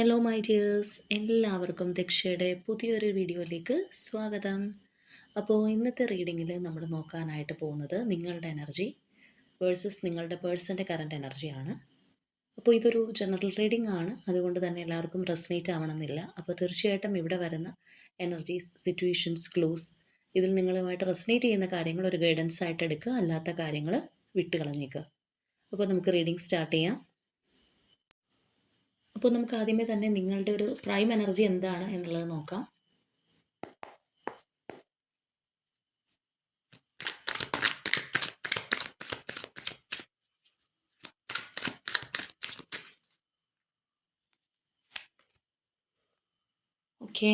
Hello my dears എല്ലാവർക്കും ദക്ഷയുടെ പുതിയൊരു വീഡിയോയിലേക്ക് സ്വാഗതം. അപ്പോൾ ഇന്നത്തെ റീഡിങ്ങിൽ നമ്മൾ നോക്കാനായിട്ട് പോകുന്നത് നിങ്ങളുടെ എനർജി വേഴ്സസ് നിങ്ങളുടെ പേഴ്സന്റെ കറണ്ട് എനർജിയാണ്. അപ്പോൾ ഇതൊരു ജനറൽ റീഡിംഗ് ആണ് അതുകൊണ്ട് തന്നെ എല്ലാവർക്കും റെസ്നേറ്റ് ആവണമെന്നില്ല. അപ്പോൾ തീർച്ചയായിട്ടും ഇവിടെ വരുന്ന എനർജീസ് സിറ്റുവേഷൻസ് ക്ലൂസ് ഇതിൽ നിങ്ങളുമായിട്ട് റെസ്നേറ്റ് ചെയ്യുന്ന കാര്യങ്ങൾ ഒരു ഗൈഡൻസ് ആയിട്ട് എടുക്കുക. അല്ലാത്ത കാര്യങ്ങൾ വിട്ടുകളഞ്ഞേക്കുക. അപ്പോൾ നമുക്ക് റീഡിംഗ് സ്റ്റാർട്ട് ചെയ്യാം. അപ്പോൾ നമുക്ക് ആദ്യമേ തന്നെ നിങ്ങളുടെ ഒരു പ്രൈം എനർജി എന്താണ് എന്നുള്ളത് നോക്കാം. ഓക്കെ.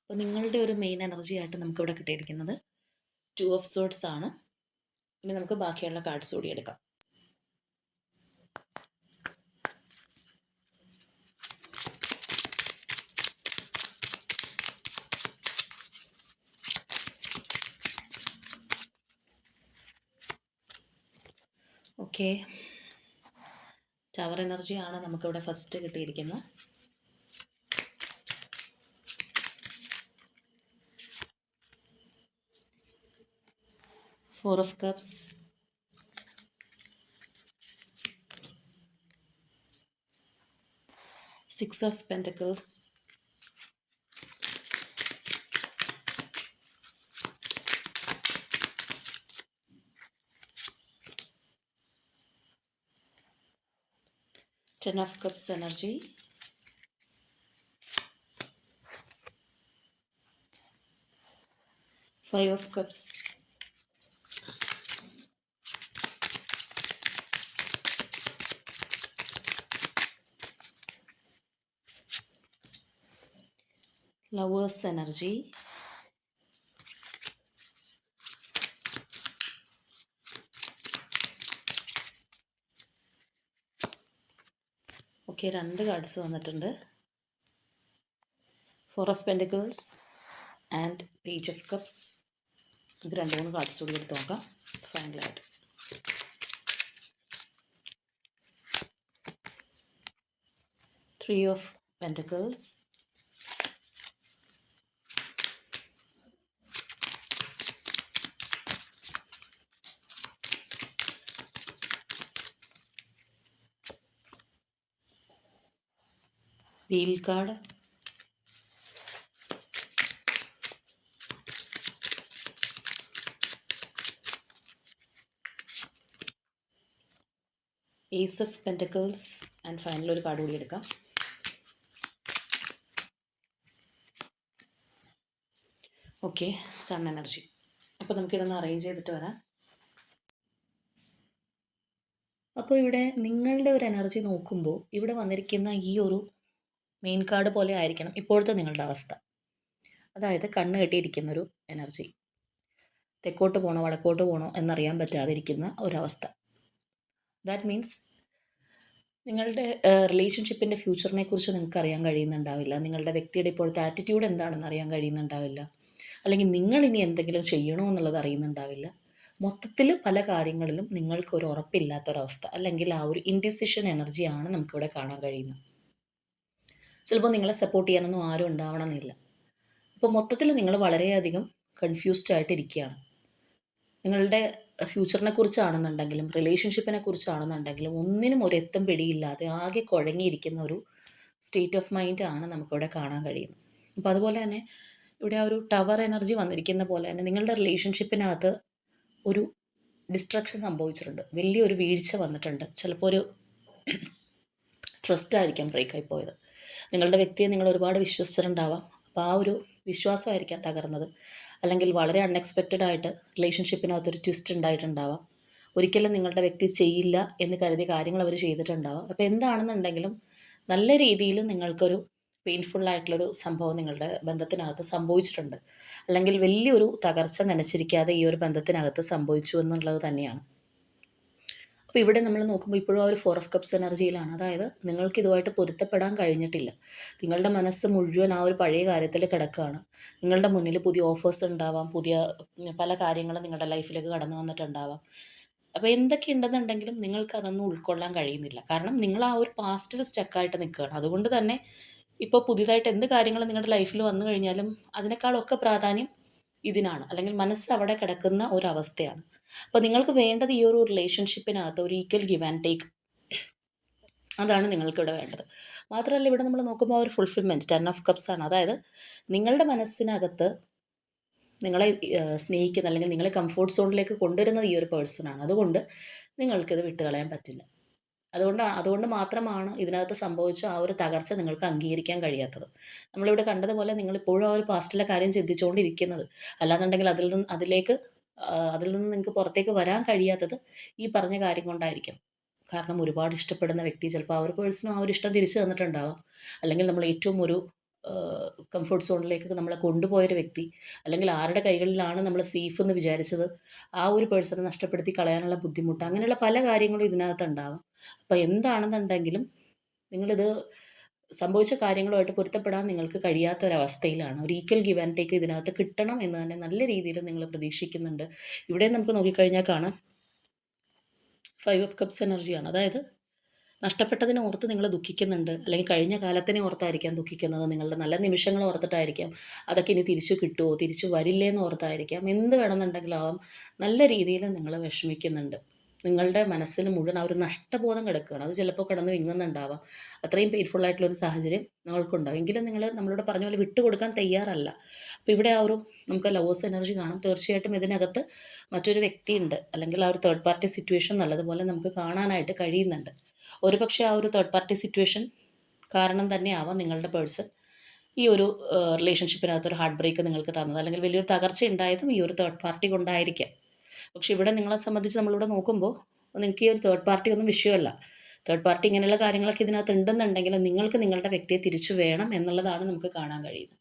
അപ്പോൾ നിങ്ങളുടെ ഒരു മെയിൻ എനർജി ആയിട്ട് നമുക്കിവിടെ കിട്ടിയിരിക്കുന്നത് ടു ഓഫ് സോഡ്സ് ആണ്. ഇനി നമുക്ക് ബാക്കിയുള്ള കാർഡ്സ് കൂടി എടുക്കാം. ഓക്കെ. ടവർ എനർജിയാണ് നമുക്കിവിടെ ഫസ്റ്റ് കിട്ടിയിരിക്കുന്നത്. Four of cups six of pentacles ten of cups energy five of cups lovers energy okay രണ്ട് കാർഡ്സ് വന്നിട്ടുണ്ട്. Four of pentacles and page of cups ഇത് രണ്ട് മൂന്ന് കാർഡ്സ് കൂടി എടുത്ത് നോക്കാം. ഫൈനലായിട്ട് three of pentacles wheel card ace of pentacles and final ഒരു കാർഡ് കൂടി എടുക്കാം. ഓക്കെ സൺ എനർജി അപ്പോൾ നമുക്കിതൊന്ന് അറേഞ്ച് ചെയ്തിട്ട് വരാം. അപ്പോൾ ഇവിടെ നിങ്ങളുടെ ഒരു എനർജി നോക്കുമ്പോൾ ഇവിടെ വന്നിരിക്കുന്ന ഈ ഒരു മെയിൻ കാർഡ് പോലെ ആയിരിക്കണം ഇപ്പോഴത്തെ നിങ്ങളുടെ അവസ്ഥ. അതായത് കണ്ണ് കെട്ടിയിരിക്കുന്നൊരു എനർജി തെക്കോട്ട് പോകണോ വടക്കോട്ട് പോകണോ എന്നറിയാൻ പറ്റാതിരിക്കുന്ന ഒരവസ്ഥ. ദാറ്റ് മീൻസ് നിങ്ങളുടെ റിലേഷൻഷിപ്പിന്റെ ഫ്യൂച്ചറിനെ കുറിച്ച് നിങ്ങൾക്ക് അറിയാൻ കഴിയുന്നുണ്ടാവില്ല. നിങ്ങളുടെ വ്യക്തിയുടെ ഇപ്പോഴത്തെ ആറ്റിറ്റ്യൂഡ് എന്താണെന്ന് അറിയാൻ കഴിയുന്നുണ്ടാവില്ല. അല്ലെങ്കിൽ നിങ്ങൾ ഇനി എന്തെങ്കിലും ചെയ്യണോ എന്നുള്ളത് അറിയുന്നുണ്ടാവില്ല. മൊത്തത്തിൽ പല കാര്യങ്ങളിലും നിങ്ങൾക്ക് ഒരു ഉറപ്പില്ലാത്തൊരവസ്ഥ. അല്ലെങ്കിൽ ആ ഒരു ഇൻഡിസിഷൻ എനർജിയാണ് നമുക്കിവിടെ കാണാൻ കഴിയുന്നത്. ചിലപ്പോൾ നിങ്ങളെ സപ്പോർട്ട് ചെയ്യാനൊന്നും ആരും ഉണ്ടാവണമെന്നില്ല. അപ്പോൾ മൊത്തത്തിൽ നിങ്ങൾ വളരെയധികം കൺഫ്യൂസ്ഡ് ആയിട്ടിരിക്കുകയാണ്. നിങ്ങളുടെ ഫ്യൂച്ചറിനെ കുറിച്ചാണെന്നുണ്ടെങ്കിലും റിലേഷൻഷിപ്പിനെ കുറിച്ചാണെന്നുണ്ടെങ്കിലും ഒന്നിനും ഒരു എത്തും പിടിയില്ലാതെ ആകെ കുഴങ്ങിയിരിക്കുന്ന ഒരു സ്റ്റേറ്റ് ഓഫ് മൈൻഡ് ആണ് നമുക്കിവിടെ കാണാൻ കഴിയുന്നത്. അപ്പോൾ അതുപോലെ തന്നെ ഇവിടെ ആ ഒരു ടവർ എനർജി വന്നിരിക്കുന്ന പോലെ തന്നെ നിങ്ങളുടെ റിലേഷൻഷിപ്പിനകത്ത് ഒരു ഡിസ്ട്രക്ഷൻ സംഭവിച്ചിട്ടുണ്ട്. വലിയൊരു വീഴ്ച വന്നിട്ടുണ്ട്. ചിലപ്പോൾ ഒരു ട്രസ്റ്റ് ആയിരിക്കാം ബ്രേക്കായി പോയത്. നിങ്ങളുടെ വ്യക്തിയെ നിങ്ങൾ ഒരുപാട് വിശ്വസിച്ചിട്ടുണ്ടാവാം അപ്പോൾ ആ ഒരു വിശ്വാസമായിരിക്കാം തകർന്നത്. അല്ലെങ്കിൽ വളരെ അൺഎക്സ്പെക്റ്റഡ് ആയിട്ട് റിലേഷൻഷിപ്പിനകത്തൊരു ട്വിസ്റ്റ് ഉണ്ടായിട്ടുണ്ടാവാം. ഒരിക്കലും നിങ്ങളുടെ വ്യക്തി ചെയ്യില്ല എന്ന് കരുതിയ കാര്യങ്ങൾ അവർ ചെയ്തിട്ടുണ്ടാവാം. അപ്പോൾ എന്താണെന്നുണ്ടെങ്കിലും നല്ല രീതിയിൽ നിങ്ങൾക്കൊരു പെയിൻഫുൾ ആയിട്ടുള്ളൊരു സംഭവം നിങ്ങളുടെ ബന്ധത്തിനകത്ത് സംഭവിച്ചിട്ടുണ്ട്. അല്ലെങ്കിൽ വലിയൊരു തകർച്ച നനച്ചിരിക്കാതെ ഈ ഒരു ബന്ധത്തിനകത്ത് സംഭവിച്ചു എന്നുള്ളത് തന്നെയാണ്. അപ്പോൾ ഇവിടെ നമ്മൾ നോക്കുമ്പോൾ ഇപ്പോഴും ആ ഒരു ഫോർ ഓഫ് കപ്സ് എനർജിയിലാണ്. അതായത് നിങ്ങൾക്ക് ഇതുമായിട്ട് പൊരുത്തപ്പെടാൻ കഴിഞ്ഞിട്ടില്ല. നിങ്ങളുടെ മനസ്സ് മുഴുവൻ ആ ഒരു പഴയ കാര്യത്തിൽ കിടക്കുകയാണ്. നിങ്ങളുടെ മുന്നിൽ പുതിയ ഓഫേഴ്സ് ഉണ്ടാവാം പുതിയ പല കാര്യങ്ങളും നിങ്ങളുടെ ലൈഫിലേക്ക് കടന്നു വന്നിട്ടുണ്ടാവാം. അപ്പോൾ എന്തൊക്കെ ഉണ്ടെന്നുണ്ടെങ്കിലും നിങ്ങൾക്ക് അതൊന്നും ഉൾക്കൊള്ളാൻ കഴിയുന്നില്ല. കാരണം നിങ്ങൾ ആ ഒരു പാസ്റ്റിൽ സ്റ്റക്കായിട്ട് നിൽക്കുകയാണ്. അതുകൊണ്ട് തന്നെ ഇപ്പോൾ പുതിയതായിട്ട് എന്ത് കാര്യങ്ങൾ നിങ്ങളുടെ ലൈഫിൽ വന്നു കഴിഞ്ഞാലും അതിനേക്കാളൊക്കെ പ്രാധാന്യം ഇതിനാണ്. അല്ലെങ്കിൽ മനസ്സ് അവിടെ കിടക്കുന്ന ഒരവസ്ഥയാണ് അപ്പോൾ നിങ്ങൾക്ക് വേണ്ടത് ഈ ഒരു റിലേഷൻഷിപ്പിനകത്ത് ഒരു ഈക്വൽ ഗിവ് ആൻഡ് ടേക്ക് അതാണ് നിങ്ങൾക്കിവിടെ വേണ്ടത്. മാത്രമല്ല ഇവിടെ നമ്മൾ നോക്കുമ്പോൾ ഒരു ഫുൾഫിൽമെന്റ് ടെൻ ഓഫ് കപ്സ് ആണ്. അതായത് നിങ്ങളുടെ മനസ്സിനകത്ത് നിങ്ങളെ സ്നേഹിക്കുന്ന അല്ലെങ്കിൽ നിങ്ങളെ കംഫോർട്ട് സോണിലേക്ക് കൊണ്ടുവരുന്നത് ഈ ഒരു പേഴ്സണാണ് അതുകൊണ്ട് നിങ്ങൾക്കിത് വിട്ടുകളയാൻ പറ്റില്ല. അതുകൊണ്ടാണ് അതുകൊണ്ട് മാത്രമാണ് ഇതിനകത്ത് സംഭവിച്ച ആ ഒരു തകർച്ച നിങ്ങൾക്ക് അംഗീകരിക്കാൻ കഴിയാത്തത്. നമ്മളിവിടെ കണ്ടതുപോലെ നിങ്ങളിപ്പോഴും ആ ഒരു പാസ്റ്റിലെ കാര്യം ചിന്തിച്ചുകൊണ്ടിരിക്കുന്നത്. അല്ലാന്നുണ്ടെങ്കിൽ അതിൽ നിന്ന് അതിലേക്ക് അതിൽ നിന്ന് നിങ്ങൾക്ക് പുറത്തേക്ക് വരാൻ കഴിയാത്തത് ഈ പറഞ്ഞ കാര്യം കൊണ്ടായിരിക്കും. കാരണം ഒരുപാട് ഇഷ്ടപ്പെടുന്ന വ്യക്തി ചിലപ്പോൾ ആ ഒരു പേഴ്സണും ആ ഒരു ഇഷ്ടം തിരിച്ചു തന്നിട്ടുണ്ടാവാം. അല്ലെങ്കിൽ നമ്മൾ ഏറ്റവും ഒരു കംഫർട്ട് സോണിലേക്ക് നമ്മളെ കൊണ്ടുപോയൊരു വ്യക്തി അല്ലെങ്കിൽ ആരുടെ കൈകളിലാണ് നമ്മൾ സേഫ് എന്ന് വിചാരിച്ചത് ആ ഒരു പേഴ്സണെ നഷ്ടപ്പെടുത്തി കളയാനുള്ള ബുദ്ധിമുട്ട് അങ്ങനെയുള്ള പല കാര്യങ്ങളും ഇതിനകത്ത് ഉണ്ടാവാം. അപ്പോൾ എന്താണെന്നുണ്ടെങ്കിലും നിങ്ങളിത് സംഭവിച്ച കാര്യങ്ങളുമായിട്ട് പൊരുത്തപ്പെടാൻ നിങ്ങൾക്ക് കഴിയാത്ത ഒരവസ്ഥയിലാണ് ഒരു ഈക്വൽ ഗിവ് ആൻഡ് ടേക്ക് ഇതിനകത്ത് കിട്ടണം എന്ന് തന്നെ നല്ല രീതിയിൽ നിങ്ങൾ പ്രതീക്ഷിക്കുന്നുണ്ട്. ഇവിടെ നമുക്ക് നോക്കിക്കഴിഞ്ഞാൽ കാണാം. ഫൈവ് ഓഫ് കപ്സ് എനർജിയാണ് അതായത് നഷ്ടപ്പെട്ടതിനെ ഓർത്ത് നിങ്ങൾ ദുഃഖിക്കുന്നുണ്ട്. അല്ലെങ്കിൽ കഴിഞ്ഞ കാലത്തിനെ ഓർത്തായിരിക്കാം ദുഃഖിക്കുന്നത്. നിങ്ങളുടെ നല്ല നിമിഷങ്ങൾ ഓർത്തിട്ടായിരിക്കാം അതൊക്കെ ഇനി തിരിച്ചു കിട്ടുമോ തിരിച്ചു വരില്ലേ എന്ന് ഓർത്തായിരിക്കാം. എന്ത് വേണമെന്നുണ്ടെങ്കിലും ആവാം നല്ല രീതിയിൽ നിങ്ങൾ വിഷമിക്കുന്നുണ്ട്. നിങ്ങളുടെ മനസ്സിൽ മുഴുവൻ ആ ഒരു നഷ്ടബോധം കിടക്കുകയാണ്. അത് ചിലപ്പോൾ കിടന്ന് വിങ്ങുന്നുണ്ടാവാം. അത്രയും പെയിൻഫുൾ ആയിട്ടുള്ളൊരു സാഹചര്യം നിങ്ങൾക്കുണ്ടാവും. എങ്കിലും നിങ്ങൾ നമ്മളോട് പറഞ്ഞ പോലെ വിട്ടുകൊടുക്കാൻ തയ്യാറല്ല. അപ്പോൾ ഇവിടെ ആ ഒരു നമുക്ക് ലവേഴ്സ് എനർജി കാണും. തീർച്ചയായിട്ടും ഇതിനകത്ത് മറ്റൊരു വ്യക്തിയുണ്ട്. അല്ലെങ്കിൽ ആ ഒരു തേർഡ് പാർട്ടി സിറ്റുവേഷൻ നല്ലതുപോലെ നമുക്ക് കാണാനായിട്ട് കഴിയുന്നുണ്ട്. ഒരു പക്ഷേ ആ ഒരു തേർഡ് പാർട്ടി സിറ്റുവേഷൻ കാരണം തന്നെയാവാം നിങ്ങളുടെ പേഴ്സൺ ഈ ഒരു റിലേഷൻഷിപ്പിനകത്ത് ഒരു ഹാർട്ട് ബ്രേക്ക് നിങ്ങൾക്ക് തന്നത്. അല്ലെങ്കിൽ വലിയൊരു തകർച്ച ഉണ്ടായതും ഈ ഒരു തേർഡ് പാർട്ടി കൊണ്ടായിരിക്കാം. പക്ഷെ ഇവിടെ നിങ്ങളെ സംബന്ധിച്ച് നമ്മളിവിടെ നോക്കുമ്പോൾ നിങ്ങൾക്ക് ഈ ഒരു തേർഡ് പാർട്ടി ഒന്നും വിഷയമല്ല. തേർഡ് പാർട്ടി ഇങ്ങനെയുള്ള കാര്യങ്ങളൊക്കെ ഇതിനകത്ത് ഉണ്ടെന്നുണ്ടെങ്കിൽ നിങ്ങൾക്ക് നിങ്ങളുടെ വ്യക്തിയെ തിരിച്ചു വേണം എന്നുള്ളതാണ് നമുക്ക് കാണാൻ കഴിയുന്നത്.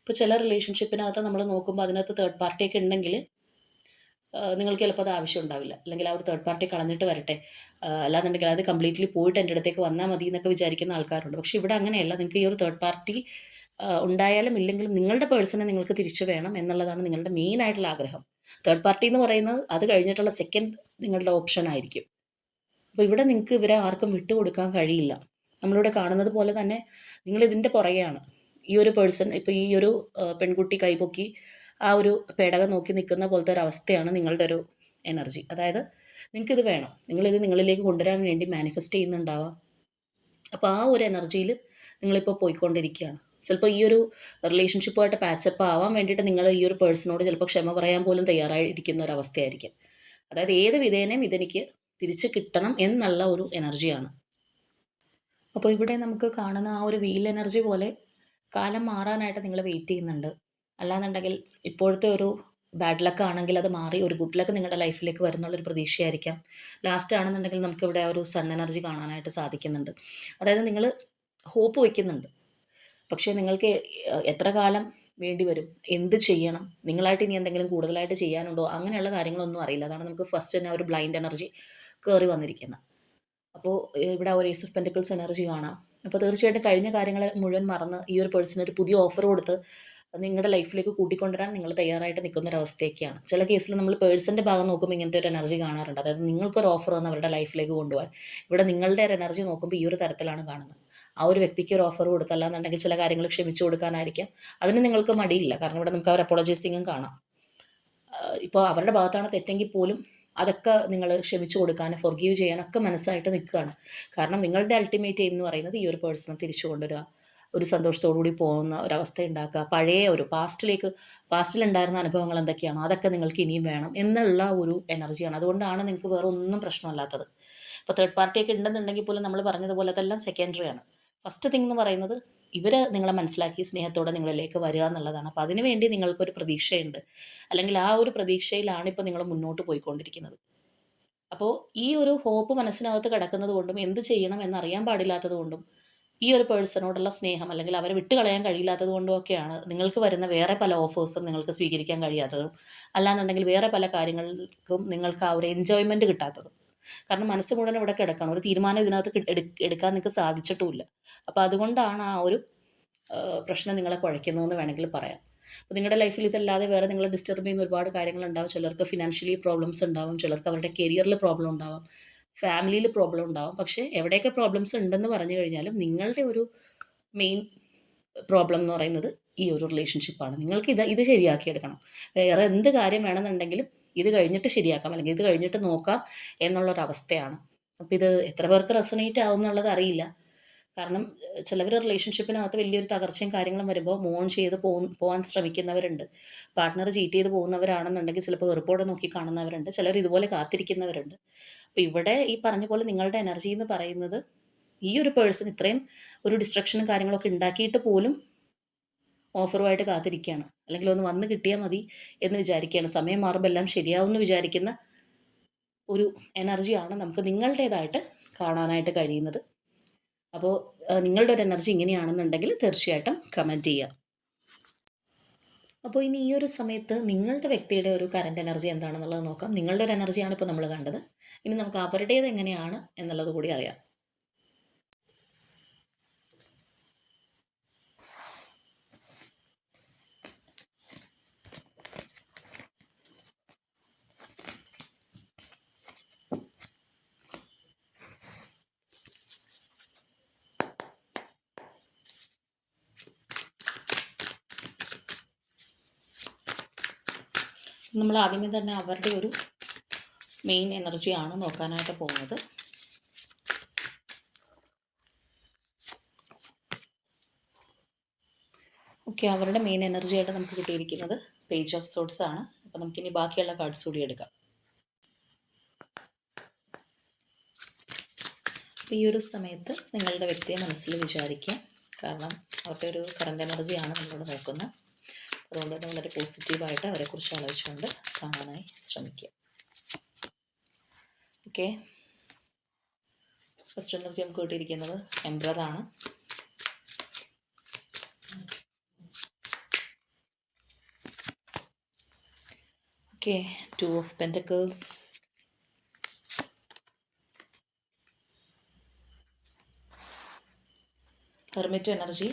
ഇപ്പോൾ ചില റിലേഷൻഷിപ്പിനകത്ത് നമ്മൾ നോക്കുമ്പോൾ അതിനകത്ത് തേർഡ് പാർട്ടിയൊക്കെ ഉണ്ടെങ്കിൽ നിങ്ങൾക്ക് ചിലപ്പോൾ അത് ആവശ്യം ഉണ്ടാവില്ല. അല്ലെങ്കിൽ ആ ഒരു തേർഡ് പാർട്ടി കളഞ്ഞിട്ട് വരട്ടെ. അല്ലാന്നുണ്ടെങ്കിൽ അത് കംപ്ലീറ്റ്ലി പോയിട്ട് എന്റെ അടുത്തേക്ക് വന്നാൽ മതി എന്നൊക്കെ വിചാരിക്കുന്ന ആൾക്കാരുണ്ട്. പക്ഷേ ഇവിടെ അങ്ങനെയല്ല. നിങ്ങൾക്ക് ഈ ഒരു തേർഡ് പാർട്ടി ഉണ്ടായാലും ഇല്ലെങ്കിലും നിങ്ങളുടെ പേഴ്സണെ നിങ്ങൾക്ക് തിരിച്ചു വേണം എന്നുള്ളതാണ് നിങ്ങളുടെ മെയിൻ ആയിട്ടുള്ള ആഗ്രഹം. തേർഡ് പാർട്ടി എന്ന് പറയുന്നത് അത് കഴിഞ്ഞിട്ടുള്ള സെക്കൻഡ് നിങ്ങളുടെ ഓപ്ഷൻ ആയിരിക്കും. അപ്പോൾ ഇവിടെ നിങ്ങൾക്ക് ഇവരെ ആർക്കും വിട്ടുകൊടുക്കാൻ കഴിയില്ല. നമ്മളിവിടെ കാണുന്നത് പോലെ തന്നെ നിങ്ങൾ ഇതിന്റെ പുറകെയാണ്. ഈ ഒരു പേഴ്സൺ ഇപ്പോൾ ഈ ഒരു പെൺകുട്ടി കൈപൊക്കി ആ ഒരു പേടകം നോക്കി നിൽക്കുന്ന പോലത്തെ ഒരു അവസ്ഥയാണ് നിങ്ങളുടെ ഒരു എനർജി അതായത് നിങ്ങൾക്കിത് വേണം. നിങ്ങളിത് നിങ്ങളിലേക്ക് കൊണ്ടുവരാൻ വേണ്ടി മാനിഫെസ്റ്റ് ചെയ്യുന്നുണ്ടാവാം. അപ്പോൾ ആ ഒരു എനർജിയിൽ നിങ്ങളിപ്പോൾ പോയിക്കൊണ്ടിരിക്കുകയാണ്. ചിലപ്പോൾ ഈ ഒരു റിലേഷൻഷിപ്പുമായിട്ട് പാച്ചപ്പ് ആവാൻ വേണ്ടിയിട്ട് നിങ്ങൾ ഈ ഒരു പേഴ്സണോട് ചിലപ്പോൾ ക്ഷമ പറയാൻ പോലും തയ്യാറായിരിക്കുന്ന ഒരു അവസ്ഥയായിരിക്കും. അതായത് ഏത് വിധേനയും ഇതെനിക്ക് തിരിച്ച് കിട്ടണം എന്നുള്ള ഒരു എനർജിയാണ് അപ്പോൾ ഇവിടെ നമുക്ക് കാണുന്ന ആ ഒരു വീൽ എനർജി പോലെ കാലം മാറാനായിട്ട് നിങ്ങൾ വെയിറ്റ് ചെയ്യുന്നുണ്ട്. അല്ലാന്നുണ്ടെങ്കിൽ ഇപ്പോഴത്തെ ഒരു ബാഡ് ലക്ക് ആണെങ്കിൽ അത് മാറി ഒരു ഗുഡ് ലക്ക് നിങ്ങളുടെ ലൈഫിലേക്ക് വരുന്നുള്ളൊരു പ്രതീക്ഷയായിരിക്കാം. ലാസ്റ്റ് ആണെന്നുണ്ടെങ്കിൽ നമുക്കിവിടെ ആ ഒരു സൺ എനർജി കാണാനായിട്ട് സാധിക്കുന്നുണ്ട്. അതായത് നിങ്ങൾ ഹോപ്പ് വയ്ക്കുന്നുണ്ട് പക്ഷേ നിങ്ങൾക്ക് എത്ര കാലം വേണ്ടി വരും? എന്ത് ചെയ്യണം? നിങ്ങളായിട്ട് ഇനി എന്തെങ്കിലും കൂടുതലായിട്ട് ചെയ്യാനുണ്ടോ? അങ്ങനെയുള്ള കാര്യങ്ങളൊന്നും അറിയില്ല. അതാണ് നമുക്ക് ഫസ്റ്റ് തന്നെ ഒരു ബ്ലൈൻഡ് എനർജി കയറി വന്നിരിക്കുന്നത് അപ്പോൾ ഇവിടെ ഒരു ഏസ് ഓഫ് പെന്റിക്കിൾസ് എനർജി കാണാം. അപ്പോൾ തീർച്ചയായിട്ടും കഴിഞ്ഞ കാര്യങ്ങൾ മുഴുവൻ മറന്ന് ഈ ഒരു പേഴ്സണൽ ഒരു പുതിയ ഓഫർ കൊടുത്ത് നിങ്ങളുടെ ലൈഫിലേക്ക് കൂട്ടിക്കൊണ്ടുവരാൻ നിങ്ങൾ തയ്യാറായിട്ട് നിൽക്കുന്ന ഒരു അവസ്ഥയൊക്കെയാണ്. ചില കേസിൽ നമ്മൾ പേഴ്സന്റെ ഭാഗം നോക്കുമ്പോൾ ഇങ്ങനത്തെ ഒരു എനർജി കാണാറുണ്ട്. അതായത് നിങ്ങൾക്കൊരു ഓഫർ തന്ന് അവരുടെ ലൈഫിലേക്ക് കൊണ്ടുപോകാൻ. ഇവിടെ നിങ്ങളുടെ ഒരു എനർജി നോക്കുമ്പോൾ ഈ ഒരു തരത്തിലാണ് കാണുന്നത്. ആ ഒരു വ്യക്തിക്ക് ഒരു ഓഫർ കൊടുത്തല്ലാന്നുണ്ടെങ്കിൽ ചില കാര്യങ്ങൾ ക്ഷമിച്ചു കൊടുക്കാനായിരിക്കാം. അതിന് നിങ്ങൾക്ക് മടിയില്ല. കാരണം ഇവിടെ നമുക്ക് അവർ അപ്പോളജൈസിങ്ങും കാണാം. ഇപ്പോൾ അവരുടെ ഭാഗത്താണ് തെറ്റെങ്കിൽ പോലും അതൊക്കെ നിങ്ങൾ ക്ഷമിച്ചു കൊടുക്കാനും ഫൊർഗീവ് ചെയ്യാനൊക്കെ മനസ്സായിട്ട് നിൽക്കുകയാണ്. കാരണം നിങ്ങളുടെ അൾട്ടിമേറ്റ് എയിം എന്ന് പറയുന്നത് ഈ ഒരു പേഴ്സണെ തിരിച്ചു കൊണ്ടുവരിക. ഒരു സന്തോഷത്തോടു കൂടി പോകുന്ന ഒരവസ്ഥ ഉണ്ടാക്കുക. പഴയ ഒരു പാസ്റ്റിലേക്ക് പാസ്റ്റിലുണ്ടായിരുന്ന അനുഭവങ്ങൾ എന്തൊക്കെയാണ് അതൊക്കെ നിങ്ങൾക്ക് ഇനിയും വേണം എന്നുള്ള ഒരു എനർജിയാണ് അതുകൊണ്ടാണ് നിങ്ങൾക്ക് വേറെ ഒന്നും പ്രശ്നമല്ലാത്തത് ഇപ്പോൾ തേർഡ് പാർട്ടിയൊക്കെ ഉണ്ടെന്നുണ്ടെങ്കിൽ പോലും നമ്മൾ പറഞ്ഞതുപോലെ അതെല്ലാം സെക്കൻഡറി ആണ്. ഫസ്റ്റ് തിങ് എന്ന് പറയുന്നത് ഇവർ നിങ്ങളെ മനസ്സിലാക്കി സ്നേഹത്തോടെ നിങ്ങളിലേക്ക് വരിക എന്നുള്ളതാണ്. അപ്പോൾ അതിനു വേണ്ടി നിങ്ങൾക്കൊരു പ്രതീക്ഷയുണ്ട്. അല്ലെങ്കിൽ ആ ഒരു പ്രതീക്ഷയിലാണ് ഇപ്പോൾ നിങ്ങൾ മുന്നോട്ട് പോയിക്കൊണ്ടിരിക്കുന്നത്. അപ്പോൾ ഈ ഒരു ഹോപ്പ് മനസ്സിനകത്ത് കിടക്കുന്നത് കൊണ്ടും എന്ത് ചെയ്യണം എന്നറിയാൻ പാടില്ലാത്തത് കൊണ്ടും ഈ ഒരു പേഴ്സണോടുള്ള സ്നേഹം അല്ലെങ്കിൽ അവരെ വിട്ട് കളയാൻ കഴിയില്ലാത്തത് കൊണ്ടും ഒക്കെയാണ് നിങ്ങൾക്ക് വരുന്ന വേറെ പല ഓഫേഴ്സും നിങ്ങൾക്ക് സ്വീകരിക്കാൻ കഴിയാത്തതും. അല്ലാന്നുണ്ടെങ്കിൽ വേറെ പല കാര്യങ്ങൾക്കും നിങ്ങൾക്ക് ആ ഒരു എൻജോയ്മെന്റ് കിട്ടാത്തതും. കാരണം മനസ്സ് മുഴുവൻ ഇവിടെ കിടക്കണം. ഒരു തീരുമാനം ഇതിനകത്ത് എടുക്കാൻ നിങ്ങൾക്ക് സാധിച്ചിട്ടുമില്ല. അപ്പോൾ അതുകൊണ്ടാണ് ആ ഒരു പ്രശ്നം നിങ്ങളെ കുഴയ്ക്കുന്നതെന്ന് വേണമെങ്കിൽ പറയാം. അപ്പോൾ നിങ്ങളുടെ ലൈഫിൽ ഇതല്ലാതെ വേറെ നിങ്ങളെ ഡിസ്റ്റർബ് ചെയ്യുന്ന ഒരുപാട് കാര്യങ്ങൾ ഉണ്ടാവും ചിലർക്ക് ഫിനാൻഷ്യലി പ്രോബ്ലംസ് ഉണ്ടാവും. ചിലർക്ക് അവരുടെ കരിയറിൽ പ്രോബ്ലം ഉണ്ടാവും. ഫാമിലിയിൽ പ്രോബ്ലം ഉണ്ടാവും. പക്ഷേ എവിടെയൊക്കെ പ്രോബ്ലംസ് ഉണ്ടെന്ന് പറഞ്ഞു കഴിഞ്ഞാലും നിങ്ങളുടെ ഒരു മെയിൻ പ്രോബ്ലം എന്ന് പറയുന്നത് ഈ ഒരു റിലേഷൻഷിപ്പാണ് നിങ്ങൾക്ക് ഇത് ഇത് ശരിയാക്കിയെടുക്കണം. വേറെ എന്ത് കാര്യം വേണമെന്നുണ്ടെങ്കിലും ഇത് കഴിഞ്ഞിട്ട് ശരിയാക്കാം. അല്ലെങ്കിൽ ഇത് കഴിഞ്ഞിട്ട് നോക്കാം. എന്നുള്ളൊരവസ്ഥയാണ്. അപ്പോൾ ഇത് എത്ര പേർക്ക് റെസണേറ്റ് ആവും എന്നുള്ളത് അറിയില്ല. കാരണം ചിലവർ റിലേഷൻഷിപ്പിനകത്ത് വലിയൊരു തകർച്ചയും കാര്യങ്ങളും വരുമ്പോൾ മോൺ ചെയ്ത് പോകാൻ ശ്രമിക്കുന്നവരുണ്ട്. പാർട്ട്ണർ ചീറ്റ് ചെയ്ത് പോകുന്നവരാണെന്നുണ്ടെങ്കിൽ ചിലപ്പോൾ വെറുപ്പോടെ നോക്കി കാണുന്നവരുണ്ട്. ചിലർ ഇതുപോലെ കാത്തിരിക്കുന്നവരുണ്ട്. അപ്പോൾ ഇവിടെ ഈ പറഞ്ഞ പോലെ നിങ്ങളുടെ എനർജി എന്ന് പറയുന്നത് ഈ ഒരു പേഴ്സൺ ഇത്രയും ഒരു ഡിസ്ട്രക്ഷനും കാര്യങ്ങളൊക്കെ ഉണ്ടാക്കിയിട്ട് പോലും ഓഫറുമായിട്ട് കാത്തിരിക്കുകയാണ്. അല്ലെങ്കിൽ ഒന്ന് വന്ന് കിട്ടിയാൽ മതി എന്ന് വിചാരിക്കുകയാണ്. സമയം മാറുമ്പോൾ എല്ലാം ശരിയാവുമെന്ന് വിചാരിക്കുന്ന ഒരു എനർജിയാണ് നമുക്ക് നിങ്ങളുടേതായിട്ട് കാണാനായിട്ട് കഴിയുന്നത്. അപ്പോൾ നിങ്ങളുടെ ഒരു എനർജി ഇങ്ങനെയാണെന്നുണ്ടെങ്കിൽ തീർച്ചയായിട്ടും കമന്റ് ചെയ്യുക. അപ്പോൾ ഇനി ഈ ഒരു സമയത്ത് നിങ്ങളുടെ വ്യക്തിയുടെ ഒരു കറണ്ട് എനർജി എന്താണെന്നുള്ളത് നോക്കാം. നിങ്ങളുടെ ഒരു എനർജിയാണ് ഇപ്പോൾ നമ്മൾ കണ്ടത്. ഇനി നമുക്ക് അവരുടേത് എങ്ങനെയാണ് എന്നുള്ളത് കൂടി അറിയാം. നമ്മൾ ആദ്യമേ തന്നെ അവരുടെ ഒരു മെയിൻ എനർജിയാണ് നോക്കാനായിട്ട് പോകുന്നത്. ഓക്കെ അവരുടെ മെയിൻ എനർജി ആയിട്ട് നമുക്ക് കിട്ടിയിരിക്കുന്നത് പേജ് ഓഫ് സോട്ട്സ് ആണ്. അപ്പോൾ നമുക്കിനി ബാക്കിയുള്ള കാർഡ്സ് കൂടി എടുക്കാം. അപ്പോൾ ഈ ഒരു സമയത്ത് നിങ്ങളുടെ വ്യക്തിയെ മനസ്സിൽ വിചാരിക്കുക. കാരണം അവരുടെ ഒരു കറണ്ട് എനർജിയാണ് നമ്മളോട് നോക്കുന്നത്. അതുകൊണ്ട് തന്നെ വളരെ പോസിറ്റീവായിട്ട് അവരെക്കുറിച്ച് ആലോചിച്ചുകൊണ്ട് കാണാനായി ശ്രമിക്കുക. ഓക്കെ ഫസ്റ്റ് എനർജി നമുക്ക് കിട്ടിയിരിക്കുന്നത് എംബ്രറാണ് okay two of pentacles permit energy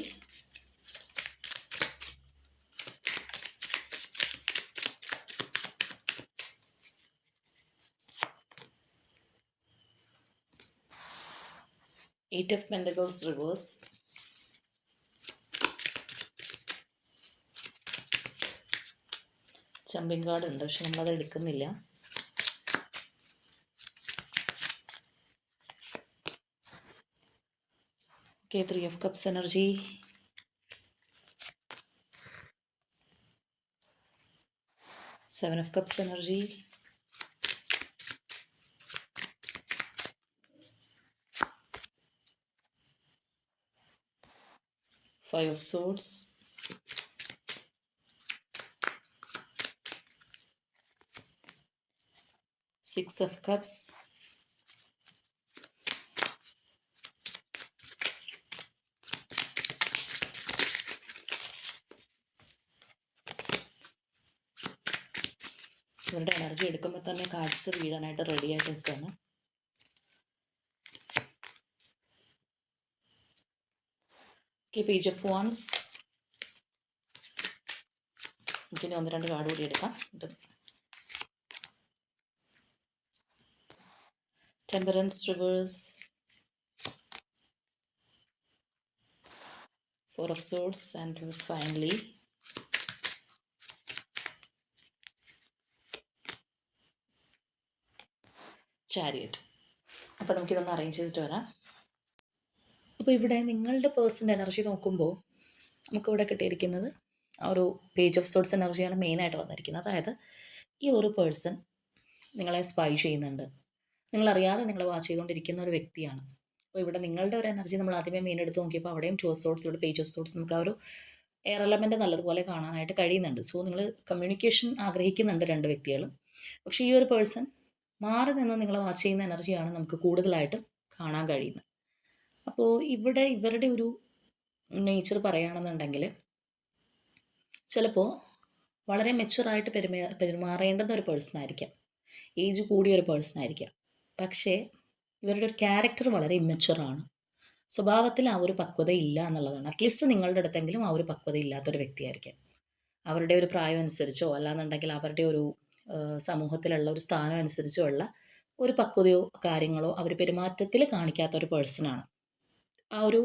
eight of pentacles reverse jumping card ഉണ്ട് പക്ഷെ നമ്മളത് എടുക്കുന്നില്ല. Okay three of cups energy seven of cups energy five of swords. Six of cups. ഇവരുടെ എനർജി എടുക്കുമ്പോൾ തന്നെ cards വീഴാനായിട്ട് ready ആയിട്ട് നിൽക്കുകയാണ് ഓക്കെ പേജ് ഓഫ് വൺസ് എനിക്കിനി ഒന്ന് രണ്ട് കാർഡ് കൂടി എടുക്കാം. ഇത് temperance reverse four of swords and finally chariot അപ്പോൾ നമുക്കിതൊന്ന് അറേഞ്ച് ചെയ്തിട്ട് വരാം. അപ്പോൾ ഇവിടെ നിങ്ങളുടെ പേഴ്സന്റെ എനർജി നോക്കുമ്പോൾ നമുക്കിവിടെ കിട്ടിയിരിക്കുന്നത് ഒരു പേജ് ഓഫ് സോഡ്സ് എനർജിയാണ് മെയിനായിട്ട് വന്നിരിക്കുന്നത്. അതായത് ഈ ഒരു പേഴ്സൺ നിങ്ങളെ സ്പൈ ചെയ്യുന്നുണ്ട്. നിങ്ങളറിയാതെ നിങ്ങളെ വാച്ച് ചെയ്തുകൊണ്ടിരിക്കുന്ന ഒരു വ്യക്തിയാണ്. അപ്പോൾ ഇവിടെ നിങ്ങളുടെ ഒരു എനർജി നമ്മൾ ആദ്യമേ മെയിൻ എടുത്ത് നോക്കിയപ്പോൾ അവിടെയും ടു സോഡ്സ് ഇവിടെ പേജ് ഓഫ് സോഡ്സ് നമുക്ക് ആ ഒരു എയർ എലമെന്റ് നല്ലതുപോലെ കാണാനായിട്ട് കഴിയുന്നുണ്ട്. സോ നിങ്ങൾ കമ്മ്യൂണിക്കേഷൻ ആഗ്രഹിക്കുന്നുണ്ട് രണ്ട് വ്യക്തികളും. പക്ഷേ ഈ ഒരു പേഴ്സൺ മാറി നിന്ന് നിങ്ങളെ വാച്ച് ചെയ്യുന്ന എനർജിയാണ് നമുക്ക് കൂടുതലായിട്ടും കാണാൻ കഴിയുന്നത്. അപ്പോൾ ഇവിടെ ഇവരുടെ ഒരു നേച്ചർ പറയുകയാണെന്നുണ്ടെങ്കിൽ ചിലപ്പോൾ വളരെ മെച്ചുറായിട്ട് പെരുമാ പെരുമാറേണ്ടുന്ന ഒരു പേഴ്സൺ ആയിരിക്കാം. ഏജ് കൂടിയ ഒരു പേഴ്സൺ ആയിരിക്കാം. പക്ഷേ ഇവരുടെ ഒരു ക്യാരക്ടർ വളരെ ഇമ്മച്ചുറാണ് സ്വഭാവത്തിൽ ആ ഒരു പക്വത ഇല്ല എന്നുള്ളതാണ്. അറ്റ്ലീസ്റ്റ് നിങ്ങളുടെ അടുത്തെങ്കിലും ആ ഒരു പക്വത ഇല്ലാത്തൊരു വ്യക്തിയായിരിക്കാം. അവരുടെ ഒരു പ്രായം അനുസരിച്ചോ അല്ലാന്നുണ്ടെങ്കിൽ അവരുടെ ഒരു സമൂഹത്തിലുള്ള ഒരു സ്ഥാനം അനുസരിച്ചോ ഉള്ള ഒരു പക്വതയോ കാര്യങ്ങളോ അവർ പെരുമാറ്റത്തിൽ കാണിക്കാത്ത ഒരു പേഴ്സണാണ് ആ ഒരു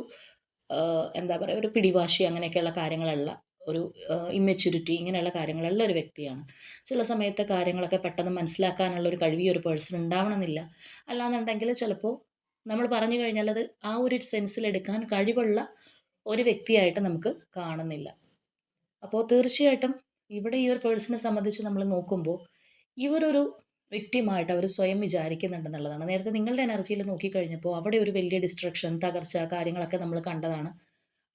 എന്താ പറയുക ഒരു പിടിവാശി അങ്ങനെയൊക്കെയുള്ള കാര്യങ്ങളുള്ള ഒരു ഇമ്മെച്യൂരിറ്റി ഇങ്ങനെയുള്ള കാര്യങ്ങളുള്ള ഒരു വ്യക്തിയാണ്. ചില സമയത്തെ കാര്യങ്ങളൊക്കെ പെട്ടെന്ന് മനസ്സിലാക്കാനുള്ള ഒരു കഴിവ് ഒരു പേഴ്സൺ ഉണ്ടാവണമെന്നില്ല. അല്ലാന്നുണ്ടെങ്കിൽ ചിലപ്പോൾ നമ്മൾ പറഞ്ഞു കഴിഞ്ഞാൽ അത് ആ ഒരു സെൻസിലെടുക്കാൻ കഴിവുള്ള ഒരു വ്യക്തിയായിട്ട് നമുക്ക് കാണുന്നില്ല. അപ്പോൾ തീർച്ചയായിട്ടും ഇവിടെ ഈ ഒരു പേഴ്സണെ സംബന്ധിച്ച് നമ്മൾ നോക്കുമ്പോൾ ഇവരൊരു വ്യക്തിയുമായിട്ട് അവർ സ്വയം വിചാരിക്കുന്നുണ്ടെന്നുള്ളതാണ്. നേരത്തെ നിങ്ങളുടെ എനർജിയിൽ നോക്കിക്കഴിഞ്ഞപ്പോൾ അവിടെ ഒരു വലിയ ഡിസ്ട്രക്ഷൻ തകർച്ച കാര്യങ്ങളൊക്കെ നമ്മൾ കണ്ടതാണ്.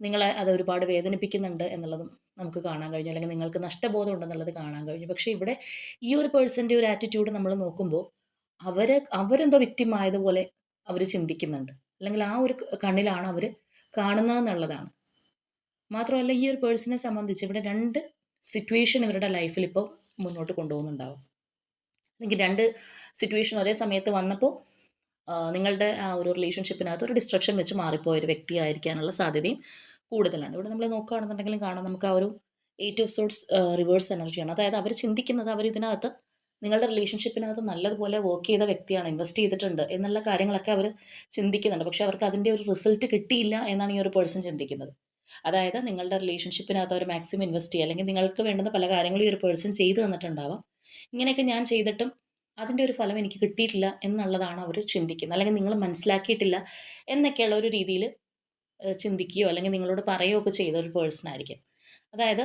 നിങ്ങളെ അത് ഒരുപാട് വേദനിപ്പിക്കുന്നുണ്ട് എന്നുള്ളതും നമുക്ക് കാണാൻ കഴിഞ്ഞു. അല്ലെങ്കിൽ നിങ്ങൾക്ക് നഷ്ടബോധം ഉണ്ടെന്നുള്ളത് കാണാൻ കഴിഞ്ഞു. പക്ഷേ ഇവിടെ ഈ ഒരു പേഴ്സന്റെ ഒരു ആറ്റിറ്റ്യൂഡ് നമ്മൾ നോക്കുമ്പോൾ അവർ അവരെന്തോ വ്യക്തിമായതുപോലെ അവർ ചിന്തിക്കുന്നുണ്ട്. അല്ലെങ്കിൽ ആ ഒരു കണ്ണിലാണ് അവർ കാണുന്നതെന്നുള്ളതാണ്. മാത്രമല്ല ഈ ഒരു പേഴ്സണെ സംബന്ധിച്ച് ഇവിടെ രണ്ട് സിറ്റുവേഷൻ ഇവരുടെ ലൈഫിൽ ഇപ്പോൾ മുന്നോട്ട് കൊണ്ടുപോകുന്നുണ്ടാവും. അല്ലെങ്കിൽ രണ്ട് സിറ്റുവേഷൻ ഒരേ സമയത്ത് വന്നപ്പോൾ നിങ്ങളുടെ ആ ഒരു റിലേഷൻഷിപ്പിനകത്ത് ഒരു ഡിസ്ട്രക്ഷൻ വെച്ച് മാറിപ്പോയ ഒരു വ്യക്തിയായിരിക്കാനുള്ള സാധ്യതയും കൂടുതലാണ്. ഇവിടെ നമ്മൾ നോക്കുകയാണെന്നുണ്ടെങ്കിലും കാണാം നമുക്ക് ആ ഒരു എയ്റ്റ് ഓഫ് സോഡ്സ് റിവേഴ്സ് എനർജിയാണ് അതായത് അവർ ചിന്തിക്കുന്നത് അവർ ഇതിനകത്ത് നിങ്ങളുടെ റിലേഷൻഷിപ്പിനകത്ത് നല്ലതുപോലെ വർക്ക് ചെയ്ത വ്യക്തിയാണ് ഇൻവെസ്റ്റ് ചെയ്തിട്ടുണ്ട് എന്നുള്ള കാര്യങ്ങളൊക്കെ അവർ ചിന്തിക്കുന്നുണ്ട്. പക്ഷേ അവർക്ക് അതിന്റെ ഒരു റിസൾട്ട് കിട്ടിയില്ല എന്നാണ് ഈ ഒരു പേഴ്സൺ ചിന്തിക്കുന്നത്. അതായത് നിങ്ങളുടെ റിലേഷൻഷിപ്പിനകത്ത് അവർ മാക്സിമം ഇൻവെസ്റ്റ് ചെയ്യുക. അല്ലെങ്കിൽ നിങ്ങൾക്ക് വേണ്ടുന്ന പല കാര്യങ്ങളും ഈ ഒരു പേഴ്സൺ ചെയ്തു തന്നിട്ടുണ്ടാവാം. ഇങ്ങനെയൊക്കെ ഞാൻ ചെയ്തിട്ടും അതിന്റെ ഒരു ഫലം എനിക്ക് കിട്ടിയിട്ടില്ല എന്നുള്ളതാണ് അവർ ചിന്തിക്കുന്നത്. അല്ലെങ്കിൽ നിങ്ങൾ മനസ്സിലാക്കിയിട്ടില്ല എന്നൊക്കെയുള്ള ഒരു രീതിയിൽ ചിന്തിക്കുകയോ അല്ലെങ്കിൽ നിങ്ങളോട് പറയുകയോ ഒക്കെ ചെയ്ത ഒരു പേഴ്സൺ ആയിരിക്കും. അതായത്